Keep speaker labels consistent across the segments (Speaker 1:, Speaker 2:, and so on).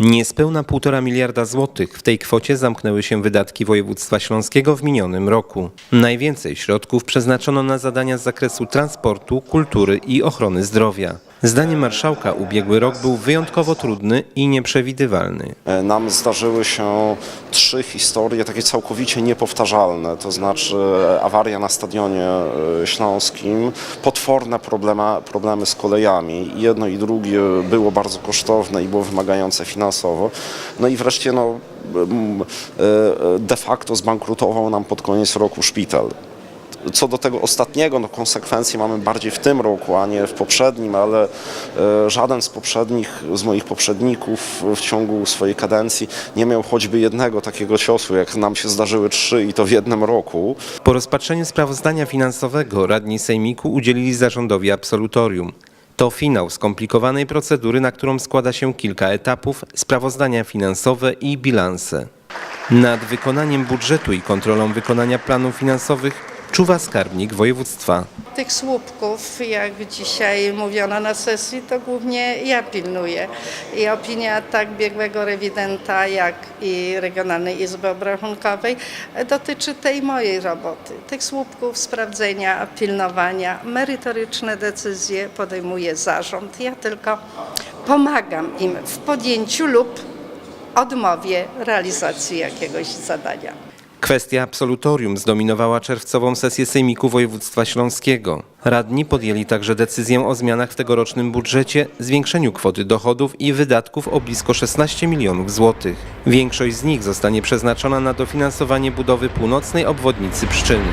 Speaker 1: Niespełna 1,5 miliarda złotych w tej kwocie zamknęły się wydatki województwa śląskiego w minionym roku. Najwięcej środków przeznaczono na zadania z zakresu transportu, kultury i ochrony zdrowia. Zdaniem marszałka ubiegły rok był wyjątkowo trudny i nieprzewidywalny.
Speaker 2: E, Nam zdarzyły się trzy historie takie całkowicie niepowtarzalne, to znaczy e, awaria na stadionie e, śląskim, potworne problemy z kolejami. Jedno i drugie było bardzo kosztowne i było wymagające finansowo. No i wreszcie no, de facto zbankrutował nam pod koniec roku szpital. Co do tego ostatniego, no konsekwencje mamy bardziej w tym roku, a nie w poprzednim, ale e, żaden z poprzednich, z moich poprzedników w ciągu swojej kadencji nie miał choćby jednego takiego ciosu, jak nam się zdarzyły trzy i to w jednym roku.
Speaker 1: Po rozpatrzeniu sprawozdania finansowego radni Sejmiku udzielili zarządowi absolutorium. To finał skomplikowanej procedury, na którą składa się kilka etapów, sprawozdania finansowe i bilanse. Nad wykonaniem budżetu i kontrolą wykonania planów finansowych czuwa skarbnik województwa.
Speaker 3: Tych słupków, jak dzisiaj mówiono na sesji, to głównie ja pilnuję. I opinia tak biegłego rewidenta, jak i Regionalnej Izby Obrachunkowej dotyczy tej mojej roboty. Tych słupków, sprawdzenia, pilnowania, merytoryczne decyzje podejmuje zarząd. Ja tylko pomagam im w podjęciu lub odmowie realizacji jakiegoś zadania.
Speaker 1: Kwestia absolutorium zdominowała czerwcową sesję Sejmiku Województwa Śląskiego. Radni podjęli także decyzję o zmianach w tegorocznym budżecie, zwiększeniu kwoty dochodów i wydatków o blisko 16 milionów złotych. Większość z nich zostanie przeznaczona na dofinansowanie budowy północnej obwodnicy Pszczyny.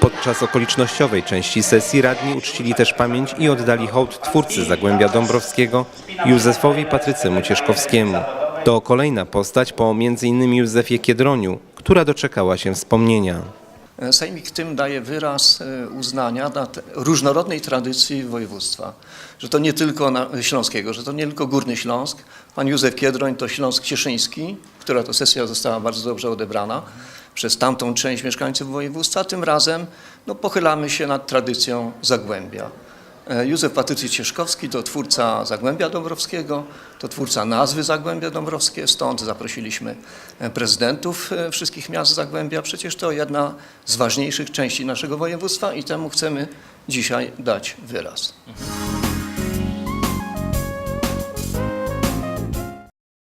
Speaker 1: Podczas okolicznościowej części sesji radni uczcili też pamięć i oddali hołd twórcy Zagłębia Dąbrowskiego Józefowi Patrycemu Cieszkowskiemu. To kolejna postać po m.in. Józefie Kiedroniu, która doczekała się wspomnienia.
Speaker 4: Sejmik tym daje wyraz e, uznania dla różnorodnej tradycji województwa. Że to nie tylko śląskiego, że to nie tylko Górny Śląsk. Pan Józef Kiedroń to Śląsk Cieszyński, która to sesja została bardzo dobrze odebrana przez tamtą część mieszkańców województwa. Tym razem no, pochylamy się nad tradycją Zagłębia. E, Józef Patrycy Cieszkowski to twórca Zagłębia Dąbrowskiego, to twórca nazwy Zagłębia Dąbrowskie, stąd zaprosiliśmy e, prezydentów e, wszystkich miast Zagłębia. Przecież to jedna z ważniejszych części naszego województwa i temu chcemy dzisiaj dać wyraz.